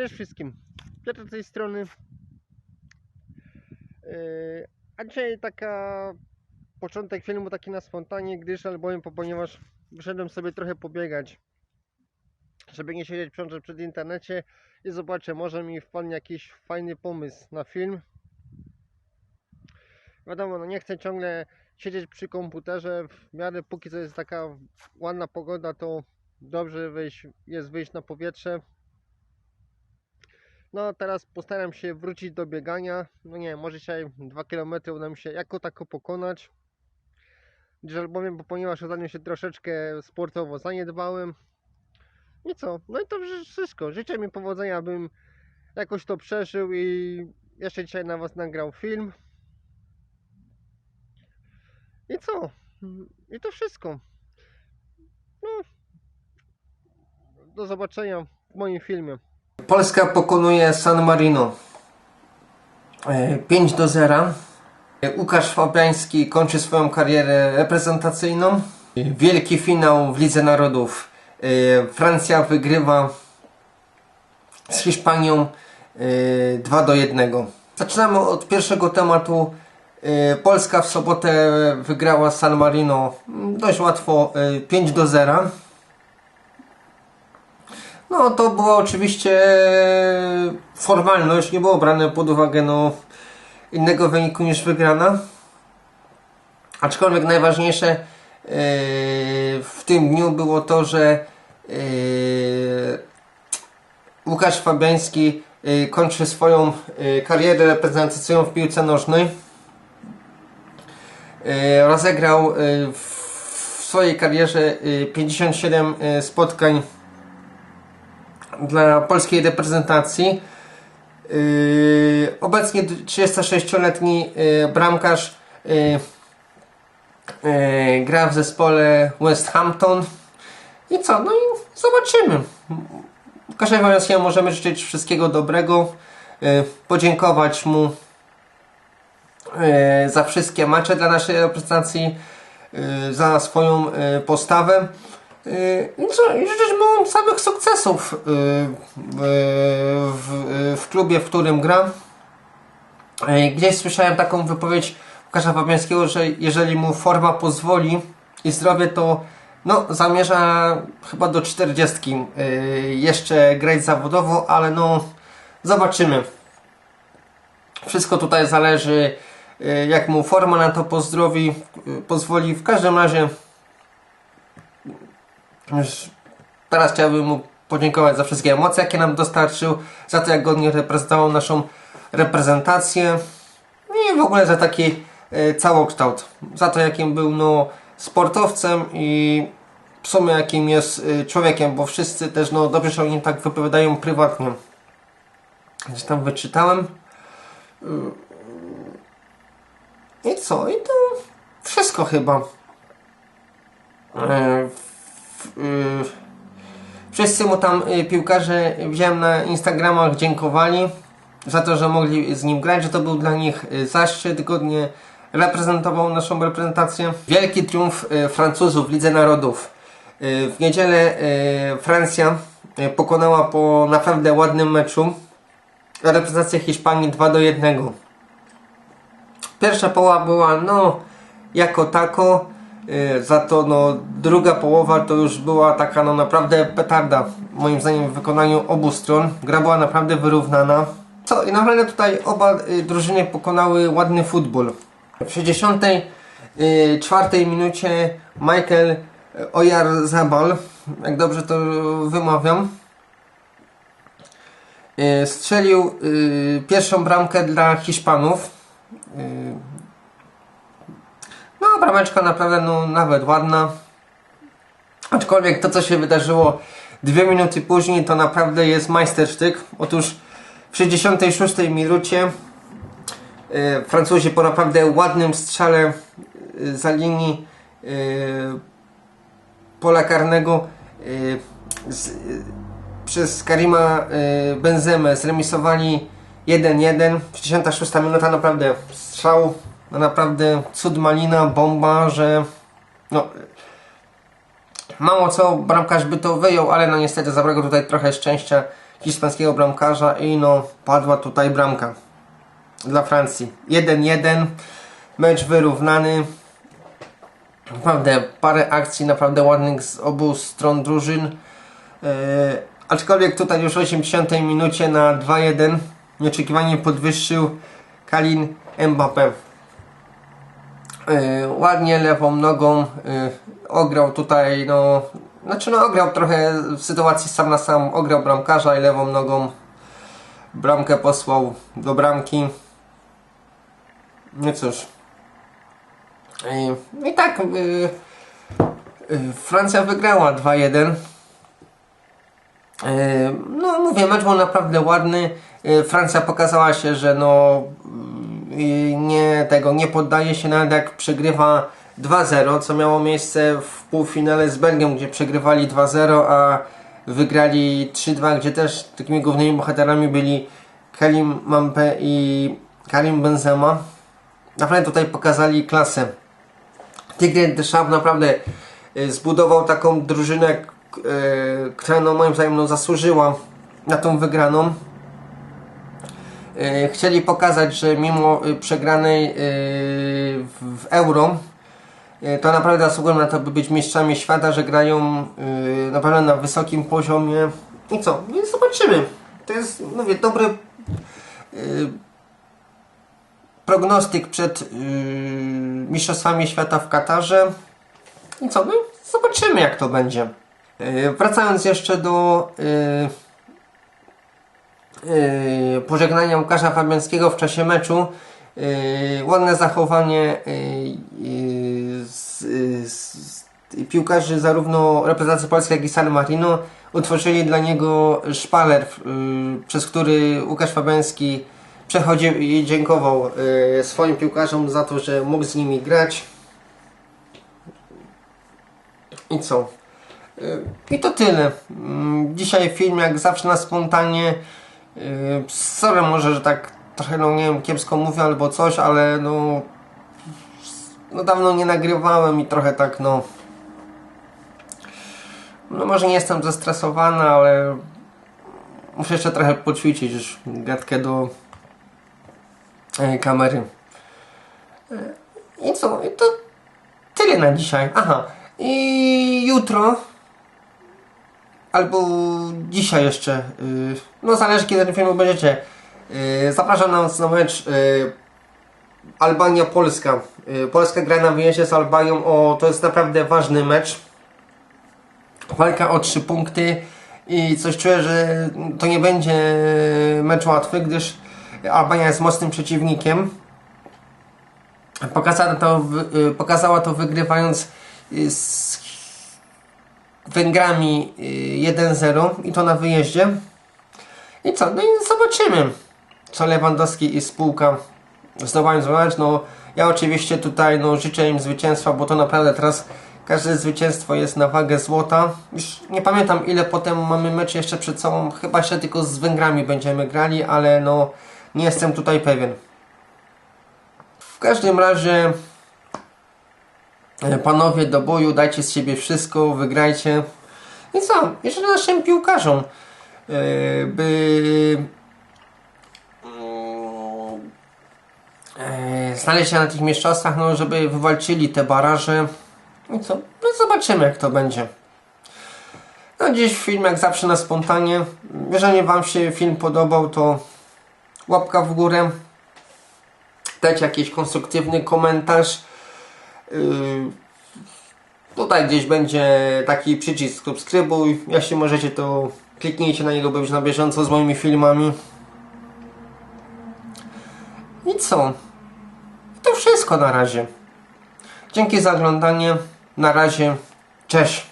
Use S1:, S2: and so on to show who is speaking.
S1: Cześć wszystkim. Piotr z tej strony. Yy, A dzisiaj taka początek filmu taki na spontanie, gdyż albowiem, po- ponieważ wyszedłem sobie trochę pobiegać, żeby nie siedzieć ciągle przed internecie i zobaczę, może mi wpadnie jakiś fajny pomysł na film. Wiadomo, no nie chcę ciągle siedzieć przy komputerze, w miarę póki co jest taka ładna pogoda, to dobrze wyjść, jest wyjść na powietrze. No teraz postaram się wrócić do biegania. No nie, może dzisiaj 2 km uda mi się jako tako pokonać. Gdyż albowiem, bo ponieważ ostatnio się troszeczkę sportowo zaniedbałem. I co? No i to wsz- wszystko. Życzę mi powodzenia, abym jakoś to przeżył i jeszcze dzisiaj na Was nagrał film. I co? I to wszystko. No. Do zobaczenia w moim filmie.
S2: Polska pokonuje San Marino. E, 5 do 0. E, Łukasz Fabiański kończy swoją karierę reprezentacyjną. E, Wielki finał w Lidze Narodów. E, Francja wygrywa z Hiszpanią e, 2 do 1. Zaczynamy od pierwszego tematu. E, Polska w sobotę wygrała San Marino dość łatwo e, 5 do 0. No to była oczywiście formalność, nie było brane pod uwagę no, innego wyniku niż wygrana. Aczkolwiek najważniejsze yy, w tym dniu było to, że yy, Łukasz Fabiański yy, kończy swoją karierę reprezentacyjną w piłce nożnej. Rozegrał w swojej karierze yy, 57 yy, spotkań dla polskiej reprezentacji. Yy, obecnie 36-letni yy, bramkarz yy, yy, gra w zespole West Hampton. I co? No i zobaczymy. Łukaszowi Wałęskiemu możemy życzyć wszystkiego dobrego. Yy, podziękować mu yy, za wszystkie mecze dla naszej reprezentacji, za swoją postawę. I co? I życzyć mu samych sukcesów yy, w, klubie, w którym gra. Yy, Gdzieś słyszałem taką wypowiedź Łukasza Fabiańskiego, że jeżeli mu forma pozwoli i zdrowie, to no, zamierza chyba do 40 yy, jeszcze grać zawodowo, ale no zobaczymy. Wszystko tutaj zależy, jak mu forma na to pozdrowi, pozwoli. W każdym razie teraz chciałbym mu podziękować za wszystkie emocje, jakie nam dostarczył, za to, jak godnie reprezentował naszą reprezentację i w ogóle za taki e, całokształt. Za to, jakim był no, sportowcem i w sumie jakim jest e, człowiekiem, bo wszyscy też no, dobrze się o nim tak wypowiadają prywatnie. Gdzieś tam wyczytałem. I co? I to wszystko chyba. E, wszyscy mu tam y, piłkarze widziałem na Instagramach dziękowali za to, że mogli z nim grać, że to był dla nich y, zaszczyt, godnie reprezentował naszą reprezentację. Wielki triumf y, Francuzów w Lidze Narodów. Y, W niedzielę y, Francja y, pokonała po naprawdę ładnym meczu reprezentację Hiszpanii 2 do 1. Pierwsza połowa była no jako tako, za to no druga połowa to już była taka no naprawdę petarda moim zdaniem w wykonaniu obu stron. Gra była naprawdę wyrównana. Co i naprawdę tutaj oba y, drużyny pokonały ładny futbol. W 64 minucie Michael Oyarzabal, jak dobrze to wymawiam, y, strzelił y, pierwszą bramkę dla Hiszpanów. No, brameczka naprawdę no, nawet ładna. Aczkolwiek to, co się wydarzyło dwie minuty później, to naprawdę jest majstersztyk. Otóż w 66 minucie y, Francuzi po naprawdę ładnym strzale y, za linii y, pola karnego y, z, y, przez Karima y, Benzemę zremisowali 1-1. 66 minuta naprawdę strzał, no naprawdę cud malina, bomba, że no mało co bramkarz by to wyjął, ale no niestety zabrakło tutaj trochę szczęścia hiszpańskiego bramkarza i no padła tutaj bramka dla Francji. 1-1, mecz wyrównany. Naprawdę parę akcji naprawdę ładnych z obu stron drużyn. Yy, aczkolwiek tutaj już w 80 minucie na 2-1 nieoczekiwanie podwyższył Kalin Mbappé. Yy, ładnie lewą nogą yy, ograł tutaj, no, znaczy no ograł trochę w sytuacji sam na sam, ograł bramkarza i lewą nogą bramkę posłał do bramki. No cóż. I tak yy, yy, Francja wygrała 2-1. Yy, No mówię, mecz był naprawdę ładny. Francja pokazała się, że no nie tego nie poddaje się nawet jak przegrywa 2-0, co miało miejsce w półfinale z Belgią, gdzie przegrywali 2-0, a wygrali 3-2, gdzie też takimi głównymi bohaterami byli Karim Mampe i Karim Benzema. Naprawdę tutaj pokazali klasę. Tigre Deschamps naprawdę y, zbudował taką drużynę, y, która no, moim zdaniem no, zasłużyła na tą wygraną. Y, Chcieli pokazać, że mimo y, przegranej y, w Euro, to naprawdę zasługują na to, by być mistrzami świata, że grają naprawdę na wysokim poziomie. I co? I zobaczymy. To jest, mówię, dobry prognostyk przed Mistrzostwami Świata w Katarze. I co? No, zobaczymy jak to będzie. Wracając jeszcze do pożegnania Łukasza Fabiańskiego w czasie meczu. Yy, ładne zachowanie yy, z, z piłkarzy zarówno reprezentacji polskiej jak i San Marino utworzyli dla niego szpaler, przez który Łukasz Fabiański przechodził i dziękował swoim piłkarzom za to, że mógł z nimi grać. I co? I to tyle. Mm, Dzisiaj film jak zawsze na spontanie. Yy, Sorry może, że tak trochę no nie wiem kiepsko mówię albo coś, ale no no dawno nie nagrywałem i trochę tak no no może nie jestem zestresowany, ale muszę jeszcze trochę poćwiczyć już gadkę do e, kamery. E, I co? I to tyle na dzisiaj. Aha. I jutro albo dzisiaj jeszcze y, no zależy kiedy ten film obejrzycie. Y, zapraszam nas na mecz y, Albania-Polska Polska. Gra na wyjeździe z Albanią. O, to jest naprawdę ważny mecz. Walka o trzy punkty i coś czuję, że to nie będzie mecz łatwy, gdyż Albania jest mocnym przeciwnikiem. Pokazała to, pokazała to wygrywając z Węgrami y, 1-0 i to na wyjeździe. I co? No i zobaczymy, co Lewandowski i spółka zdołają zrobić. No, ja oczywiście tutaj no, życzę im zwycięstwa, bo to naprawdę teraz każde zwycięstwo jest na wagę złota. Już nie pamiętam ile potem mamy mecz jeszcze przed sobą. Chyba jeszcze tylko z Węgrami będziemy grali, ale no nie jestem tutaj pewien. W każdym razie panowie do boju, dajcie z siebie wszystko, wygrajcie. I co? Jeszcze naszym piłkarzom, e, by e, znaleźć się na tych mistrzostwach, no żeby wywalczyli te baraże. I co? No zobaczymy jak to będzie. No dziś film jak zawsze na spontanie. Jeżeli Wam się film podobał, to łapka w górę. Dajcie jakiś konstruktywny komentarz. Yy, tutaj gdzieś będzie taki przycisk subskrybuj. Jeśli możecie, to kliknijcie na niego, by być na bieżąco z moimi filmami. I co? To wszystko na razie. Dzięki za oglądanie. Na razie. Cześć.